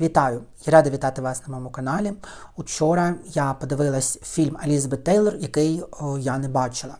Вітаю! Я рада вітати вас на моєму каналі. Учора я подивилась фільм Елізабет Тейлор, який о, я не бачила.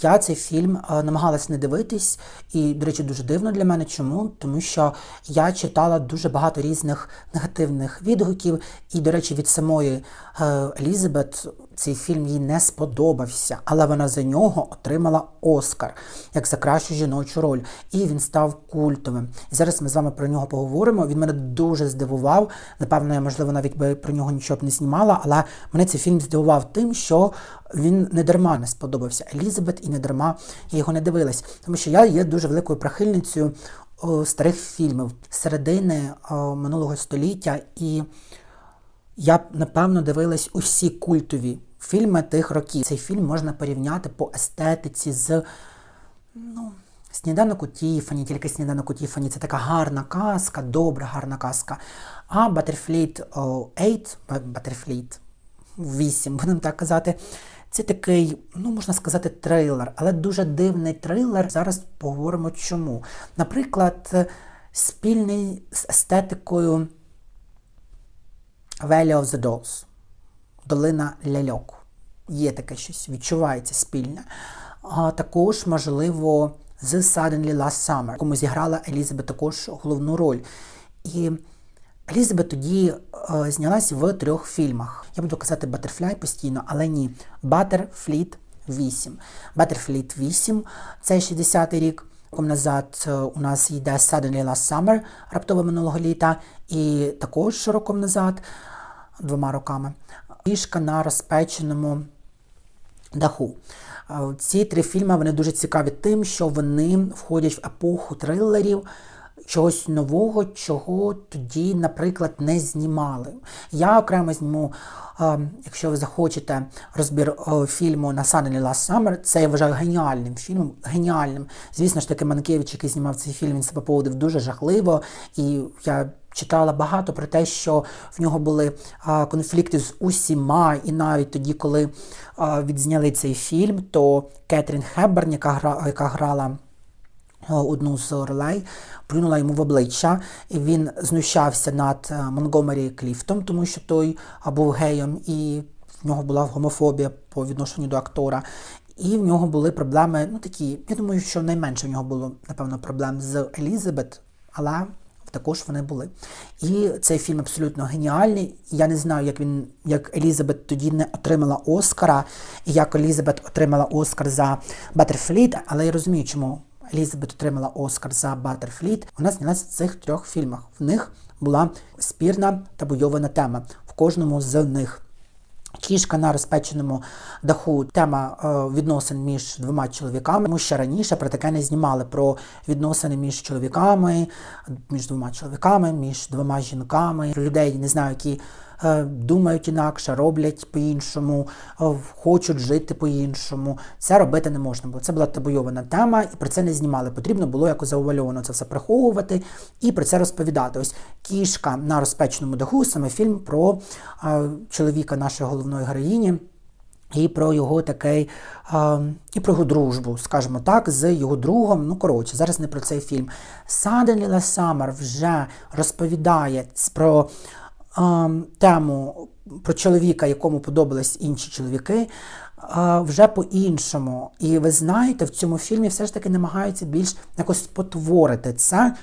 Я цей фільм о, намагалась не дивитись, і, до речі, дуже дивно для мене. Чому? Тому що я читала дуже багато різних негативних відгуків, і, до речі, від самої е, Елізабет цей фільм їй не сподобався, але вона за нього отримала Оскар як за кращу жіночу роль. І він став культовим. І зараз ми з вами про нього поговоримо. Він мене дуже здивував. Напевно, я можливо навіть би про нього нічого б не знімала, але мене цей фільм здивував тим, що він не дарма не сподобався Елізабет, і не дарма я його не дивилась, тому що я є дуже великою прихильницею о, старих фільмів середини о, минулого століття і. Я напевно дивилась усі культові фільми тих років. Цей фільм можна порівняти по естетиці з ну, сніданок у Тіфані, тільки сніданок у Тіфані це така гарна казка, добра, гарна казка. А Butterfleet 8, Butterfleet 8, будемо так казати. Це такий, ну можна сказати, трейлер, але дуже дивний трейлер. Зараз поговоримо чому. Наприклад, спільний з естетикою Valley of the Dolls, Долина ляльок. Є таке щось, відчувається спільне. А також, можливо, з Suddenly Last Summer, якому зіграла Елізабет також головну роль. І Елізабет тоді е, знялась в трьох фільмах. Я буду казати Butterfly постійно, але ні. Butterfleet 8. Butterfleet 8 це 60-й рік. Роком назад е, у нас йде Suddenly Last Summer, раптово минулого літа, і також роком назад, двома роками, пішка на розпеченому даху. Е, Ці три фільми вони дуже цікаві тим, що вони входять в епоху трилерів. Чогось нового, чого тоді, наприклад, не знімали. Я окремо зніму, якщо ви захочете розбір фільму на Suddenly Last Summer, це я вважаю геніальним фільмом. Геніальним. Звісно ж таки, Манкевич, який знімав цей фільм, він себе поводив дуже жахливо. І я читала багато про те, що в нього були конфлікти з усіма, і навіть тоді, коли відзняли цей фільм, то Кетрін гра, яка грала. Одну з ролей плюнула йому в обличчя, і він знущався над е, Монгомері Кліфтом, тому що той був геєм, і в нього була гомофобія по відношенню до актора. І в нього були проблеми, ну такі, я думаю, що найменше в нього було, напевно, проблем з Елізабет, але також вони були. І цей фільм абсолютно геніальний. Я не знаю, як він, як Елізабет тоді не отримала Оскара, і як Елізабет отримала Оскар за Баттерфліт, але я розумію, чому. Елізабет отримала Оскар за Баттерфліт. Вона знялася в цих трьох фільмах. В них була спірна та бойована тема в кожному з них. Кішка на розпеченому даху тема е, відносин між двома чоловіками. Тому що раніше про таке не знімали про відносини між чоловіками, між двома чоловіками, між двома жінками, людей, не знаю, які думають інакше, роблять по-іншому, е, хочуть жити по-іншому. Це робити не можна було. Це була табуйована тема, і про це не знімали. Потрібно було якось заувальовано це все приховувати і про це розповідати. Ось кішка на розпеченому даху, саме фільм про е, чоловіка нашої головної героїні. І про його такий, а, і про його дружбу, скажімо так, з його другом. Ну, коротше, зараз не про цей фільм. Suddenly Last Summer вже розповідає про тему про чоловіка, якому подобались інші чоловіки. Вже по-іншому. І ви знаєте, в цьому фільмі все ж таки намагаються більш якось спотворити це.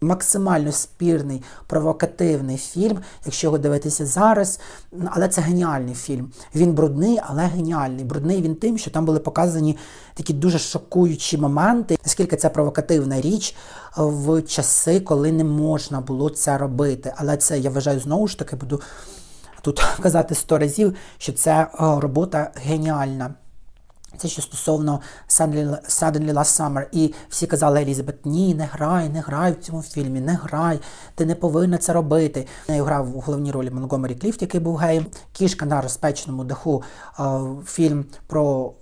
Максимально спірний, провокативний фільм, якщо його дивитися зараз. Але це геніальний фільм. Він брудний, але геніальний. Брудний він тим, що там були показані такі дуже шокуючі моменти, наскільки це провокативна річ в часи, коли не можна було це робити. Але це я вважаю знову ж таки, буду тут казати сто разів, що це робота геніальна. Це що стосовно Suddenly, Last Summer. І всі казали Елізабет, ні, не грай, не грай в цьому фільмі, не грай, ти не повинна це робити. Я грав у головній ролі Монгомері Кліфт, який був геєм. Кішка на розпеченому даху фільм про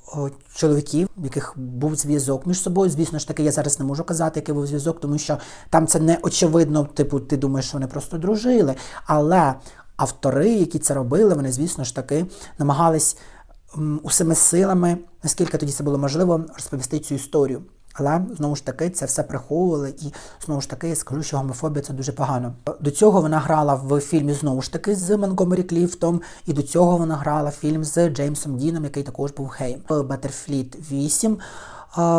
чоловіків, в яких був зв'язок між собою. Звісно ж таки, я зараз не можу казати, який був зв'язок, тому що там це не очевидно, типу, ти думаєш, що вони просто дружили. Але автори, які це робили, вони, звісно ж таки, намагались усіми силами, наскільки тоді це було можливо, розповісти цю історію. Але знову ж таки це все приховували, і знову ж таки я скажу, що гомофобія це дуже погано. До цього вона грала в фільмі знову ж таки з Монгомері Кліфтом, і до цього вона грала фільм з Джеймсом Діном, який також був геєм. Баттерфліт 8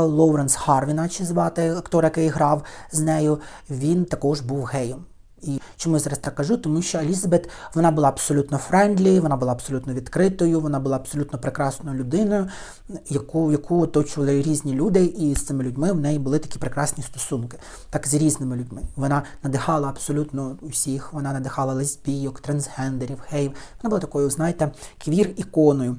Лоуренс Харві, наче звати актора, який грав з нею. Він також був геєм. І чому я зараз так кажу? Тому що Елізабет вона була абсолютно френдлі, вона була абсолютно відкритою, вона була абсолютно прекрасною людиною, яку, яку оточували різні люди, і з цими людьми в неї були такі прекрасні стосунки, так з різними людьми. Вона надихала абсолютно усіх, вона надихала лесбійок, трансгендерів, геїв. Вона була такою, знаєте, квір-іконою.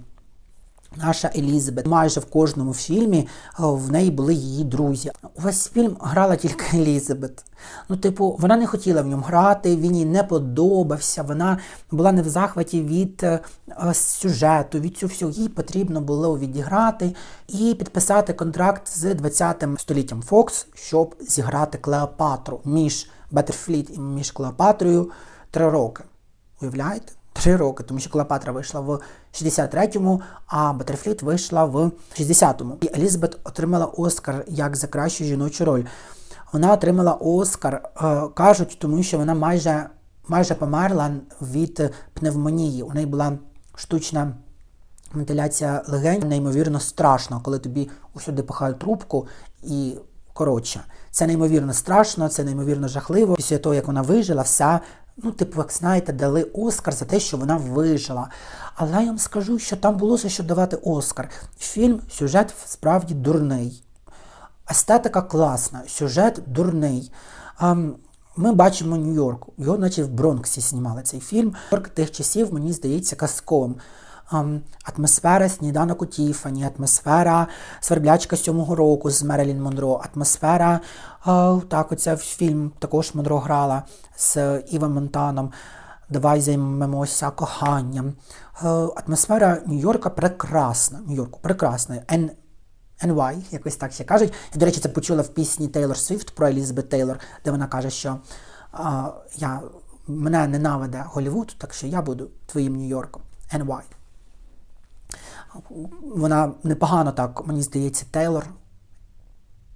Наша Елізабет майже в кожному фільмі е, в неї були її друзі. Увесь фільм грала тільки Елізабет. Ну, типу, вона не хотіла в ньому грати, він їй не подобався, вона була не в захваті від е, е, сюжету, від цього всього. Їй потрібно було відіграти і підписати контракт з 20-м століттям Фокс, щоб зіграти Клеопатру між Баттерфліт і між Клеопатрою три роки. Уявляєте? Три роки, тому що Клеопатра вийшла в 63-му, а Баттерфліт вийшла в 60-му. І Елізабет отримала Оскар як за кращу жіночу роль. Вона отримала Оскар, е, кажуть, тому що вона майже, майже померла від пневмонії. У неї була штучна вентиляція легень, неймовірно страшно, коли тобі усюди пихають трубку і коротше. Це неймовірно страшно, це неймовірно жахливо. Після того, як вона вижила, вся, ну, типу, як знаєте, дали Оскар за те, що вона вижила. Але я вам скажу, що там було за що давати Оскар. Фільм, сюжет справді дурний. Естетика класна, сюжет дурний. Ем, ми бачимо Нью-Йорк. Його, наче в Бронксі знімали цей фільм. Нью-Йорк тих часів, мені здається, казковим. Ем, атмосфера сніданок у Тіфані, атмосфера сверблячка сьомого року з Мерелін Монро, атмосфера, е, так, оця фільм також Монро грала з Івом Монтаном. Давай займемося коханням. Е, атмосфера Нью-Йорка прекрасна. Нью-Йорку прекрасна. NY, якось так ще кажуть. І, до речі, це почула в пісні Тейлор Свіфт про Елізабет Тейлор, де вона каже, що а, я, мене ненавиде Голлівуд, так що я буду твоїм Нью-Йорком. NY. Вона непогано так, мені здається, Тейлор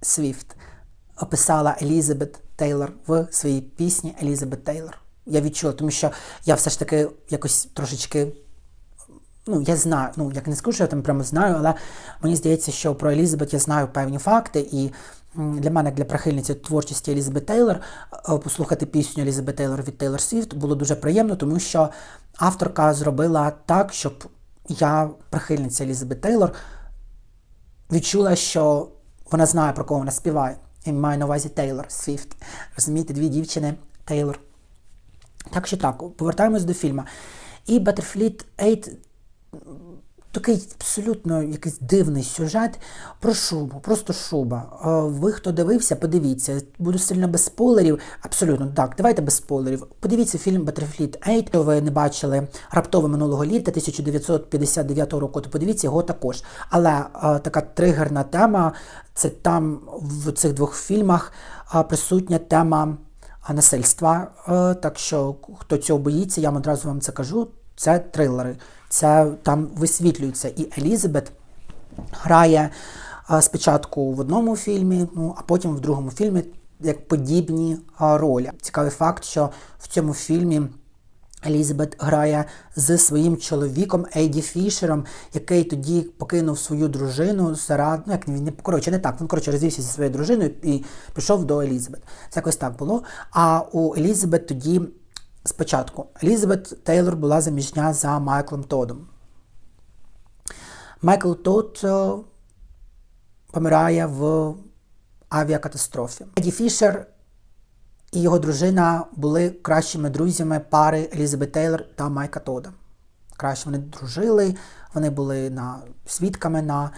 Свіфт описала Елізабет Тейлор в своїй пісні Елізабет Тейлор. Я відчула, тому що я все ж таки якось трошечки. Ну, я знаю, ну як не скажу, що я там прямо знаю, але мені здається, що про Елізабет я знаю певні факти, і для мене, як для прихильниці творчості Елізабет Тейлор, е, послухати пісню Елізабет Тейлор від Тейлор Свіфт було дуже приємно, тому що авторка зробила так, щоб я, прихильниця Елізабет Тейлор, відчула, що вона знає, про кого вона співає. І маю на увазі Тейлор Свіфт. Розумієте, дві дівчини Тейлор. Так що так, повертаємось до фільму. І Battlefield 8 такий абсолютно якийсь дивний сюжет про шубу, просто шуба. Е, Ви, хто дивився, подивіться. Буду сильно без спойлерів. Абсолютно так, давайте без спойлерів. Подивіться фільм Battlefield 8, якщо ви не бачили раптово минулого літа 1959 року, то подивіться його також. Але е, така тригерна тема це там в цих двох фільмах е, присутня тема насильства. Так що, хто цього боїться, я вам одразу вам це кажу. Це трилери. Це там висвітлюється. І Елізабет грає спочатку в одному фільмі, ну а потім в другому фільмі як подібні ролі. Цікавий факт, що в цьому фільмі. Елізабет грає з своїм чоловіком Ейді Фішером, який тоді покинув свою дружину заради, ну як він не коротше, не так. Він коротше розвівся зі своєю дружиною і пішов до Елізабет. Це якось так було. А у Елізабет тоді спочатку Елізабет Тейлор була заміжня за Майклом Тодом. Майкл Тод е, помирає в авіакатастрофі. Еді Фішер і його дружина були кращими друзями пари Елізабет Тейлор та Майка Тода. Краще вони дружили, вони були на, свідками на е,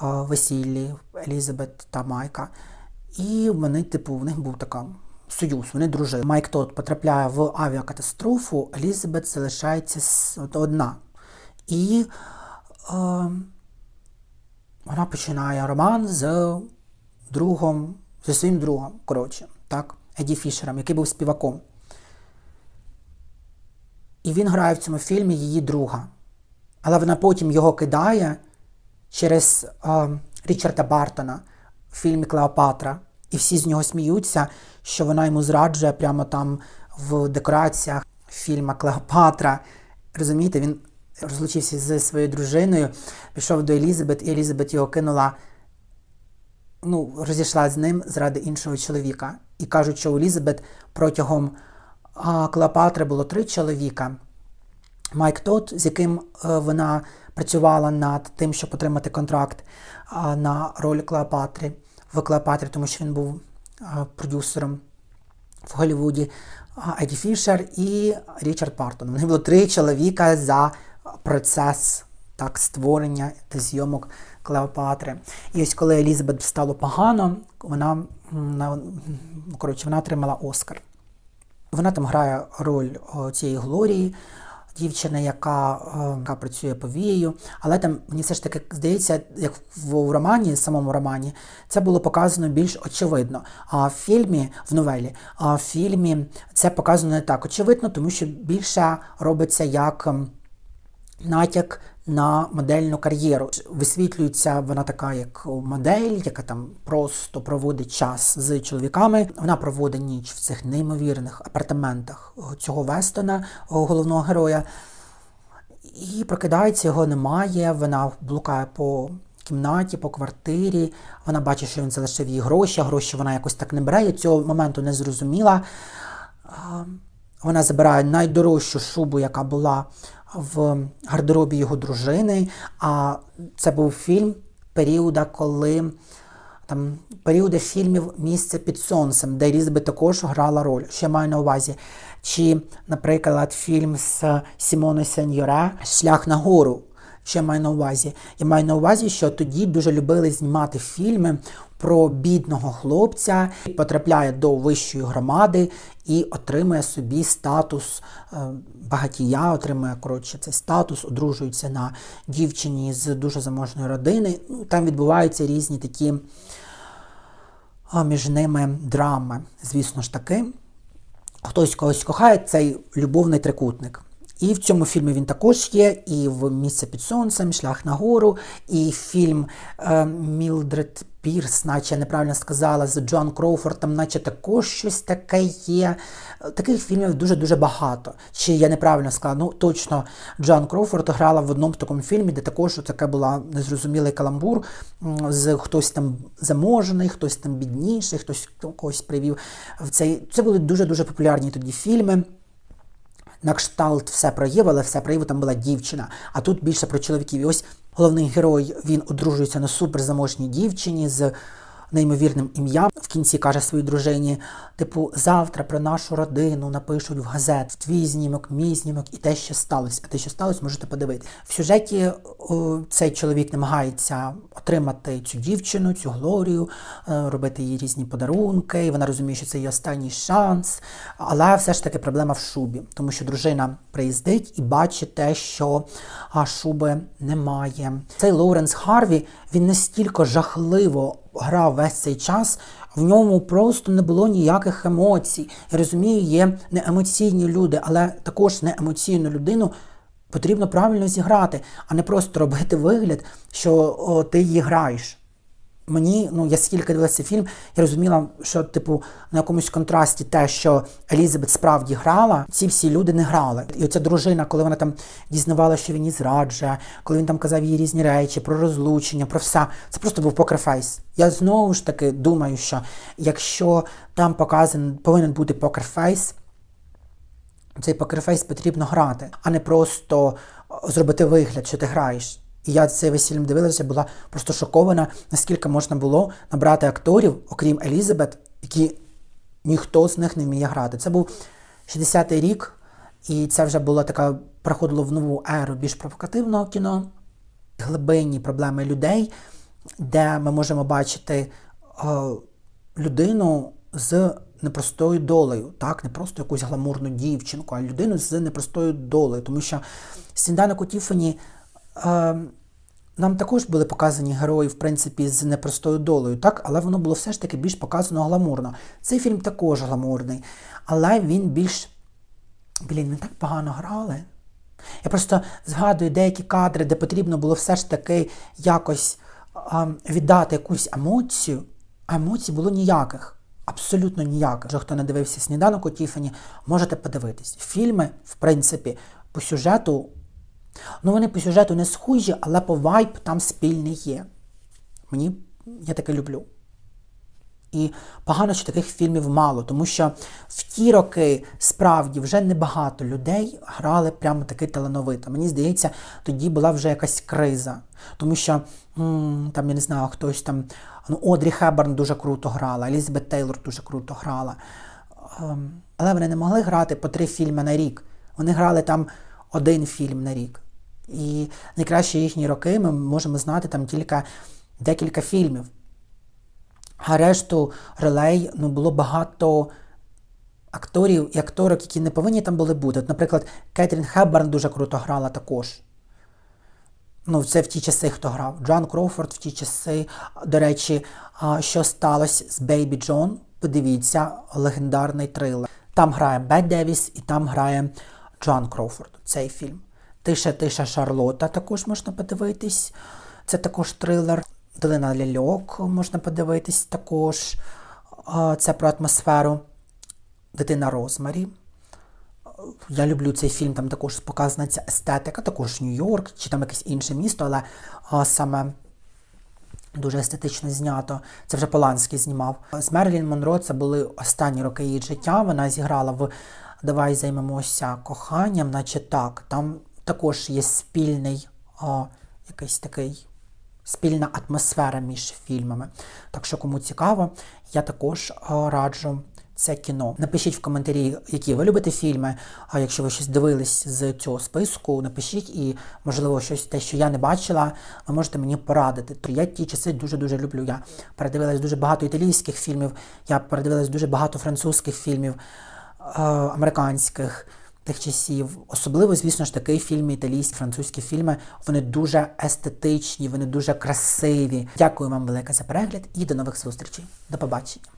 весіллі Елізабет та Майка. І вони, типу, в них був така союз, вони дружили. Майк Тод потрапляє в авіакатастрофу, Елізабет залишається одна. І е, вона починає роман з другом, зі своїм другом, коротше, так, Еді Фішером, який був співаком. І він грає в цьому фільмі її друга. Але вона потім його кидає через е, Річарда Бартона, в фільмі Клеопатра, і всі з нього сміються, що вона йому зраджує прямо там в декораціях фільму Клеопатра. Розумієте, він розлучився зі своєю дружиною, пішов до Елізабет, і Елізабет його кинула ну, розійшлася з ним заради іншого чоловіка. І кажуть, що у Елізабет протягом Клеопатри було три чоловіка. Майк Тот, з яким е, вона працювала над тим, щоб отримати контракт на роль Клеопатри в Клеопатрі, тому що він був продюсером в Голлівуді. Еді Фішер і Річард Партон. Вони було три чоловіка за процес так, створення та зйомок Клеопатри. І ось коли Елізабет стало погано, вона, коротше, вона отримала Оскар. Вона там грає роль цієї Глорії, дівчини, яка, е, яка працює повією. Але там мені все ж таки здається, як в романі, самому романі, це було показано більш очевидно. А в фільмі, в новелі, а в фільмі це показано не так очевидно, тому що більше робиться як. ем, натяк на модельну кар'єру. Висвітлюється вона така, як модель, яка там просто проводить час з чоловіками. Вона проводить ніч в цих неймовірних апартаментах цього Вестона, головного героя. І прокидається, його немає. Вона блукає по кімнаті, по квартирі. Вона бачить, що він залишив їй гроші, а гроші вона якось так не бере. Я цього моменту не зрозуміла. Вона забирає найдорожчу шубу, яка була в гардеробі його дружини. А це був фільм періода, коли там періоди фільмів Місце під сонцем, де Елізабет також грала роль. Я маю на увазі? Чи, наприклад, фільм з Сімоною Сеньоре Шлях на гору. Я маю на увазі? Я маю на увазі, що тоді дуже любили знімати фільми про бідного хлопця, потрапляє до вищої громади і отримує собі статус е, багатія, отримує коротше цей статус, одружується на дівчині з дуже заможної родини. Ну, там відбуваються різні такі між ними драми, звісно ж таки. Хтось когось кохає, цей любовний трикутник. І в цьому фільмі він також є, і в Місце під сонцем, Шлях на гору, і фільм е, Мілдред Пірс, наче я неправильно сказала, з Джон Кроуфорд, там наче також щось таке є. Таких фільмів дуже-дуже багато. Чи я неправильно сказала? Ну, точно, Джон Кроуфорд грала в одному такому фільмі, де також таке була незрозумілий каламбур, з хтось там заможений, хтось там бідніший, хтось когось привів в цей. Це були дуже-дуже популярні тоді фільми. На кшталт все проїв, але все проїв там була дівчина. А тут більше про чоловіків. І ось головний герой він одружується на суперзаможній дівчині з неймовірним ім'ям. В кінці каже своїй дружині: типу, завтра про нашу родину напишуть в газет твій знімок, мій знімок і те, що сталося. А те, що сталося, можете подивитися. В сюжеті о, цей чоловік намагається отримати цю дівчину, цю Глорію, е, робити їй різні подарунки. І вона розуміє, що це її останній шанс. Але все ж таки проблема в шубі, тому що дружина приїздить і бачить те, що шуби немає. Цей Лоуренс Харві він настільки жахливо грав весь цей час. В ньому просто не було ніяких емоцій. Я розумію, є неемоційні люди, але також неемоційну людину потрібно правильно зіграти, а не просто робити вигляд, що о, ти її граєш. Мені, ну я скільки дивилася фільм, я розуміла, що типу на якомусь контрасті те, що Елізабет справді грала, ці всі люди не грали. І оця дружина, коли вона там дізнавала, що він її зраджує, коли він там казав їй різні речі про розлучення, про все, це просто був покерфейс. Я знову ж таки думаю, що якщо там показаний повинен бути покерфейс, цей покерфейс потрібно грати, а не просто зробити вигляд, що ти граєш. І я цей весь фільм дивилася, була просто шокована, наскільки можна було набрати акторів, окрім Елізабет, які ніхто з них не вміє грати. Це був 60-й рік, і це вже було така, проходило в нову еру більш провокативного кіно, глибинні проблеми людей, де ми можемо бачити е, людину з непростою долею, так, не просто якусь гламурну дівчинку, а людину з непростою долею. Тому що сніданок у Тіфані нам також були показані герої, в принципі, з непростою долею, так, але воно було все ж таки більш показано гламурно. Цей фільм також гламурний, але він більш. Блін, не так погано грали. Я просто згадую деякі кадри, де потрібно було все ж таки якось а, віддати якусь емоцію. а емоцій було ніяких. Абсолютно ніяких. Вже хто не дивився сніданок у Тіфані, можете подивитись. Фільми, в принципі, по сюжету. Ну, вони по сюжету не схожі, але по вайб там спільний є. Мені я таке люблю. І погано, що таких фільмів мало, тому що в ті роки справді вже небагато людей грали прямо таки талановито. Мені здається, тоді була вже якась криза. Тому що там, я не знаю, хтось там. Ну, Одрі Хеберн дуже круто грала, Елізабет Тейлор дуже круто грала. Ем, але вони не могли грати по три фільми на рік. Вони грали там один фільм на рік. І найкращі їхні роки ми можемо знати там тільки декілька фільмів. А решту релей ну, було багато акторів і акторок, які не повинні там були бути. От, наприклад, Кетрін Хебберн дуже круто грала також. Ну, це в ті часи, хто грав. Джон Кроуфорд в ті часи. До речі, що сталося з Бейбі Джон? Подивіться, легендарний трилер. Там грає Бет Девіс і там грає Джон Кроуфорд. Цей фільм. Тиша, тиша Шарлота також можна подивитись. Це також трилер. Долина ляльок можна подивитись також. Це про атмосферу. Дитина Розмарі. Я люблю цей фільм, там також показана ця естетика, також Нью-Йорк чи там якесь інше місто, але саме дуже естетично знято. Це вже Поланський знімав. З Мерлін Монро це були останні роки її життя. Вона зіграла в Давай займемося коханням, наче так. Там також є спільний а, якийсь такий. Спільна атмосфера між фільмами. Так що, кому цікаво, я також раджу це кіно. Напишіть в коментарі, які ви любите фільми. А якщо ви щось дивились з цього списку, напишіть і, можливо, щось те, що я не бачила, ви можете мені порадити. То я ті часи дуже-дуже люблю. Я передивилась дуже багато італійських фільмів, я передивилась дуже багато французьких фільмів, американських. Тих часів, особливо, звісно ж, такий фільм, італійські, французькі фільми, вони дуже естетичні, вони дуже красиві. Дякую вам велике за перегляд і до нових зустрічей. До побачення.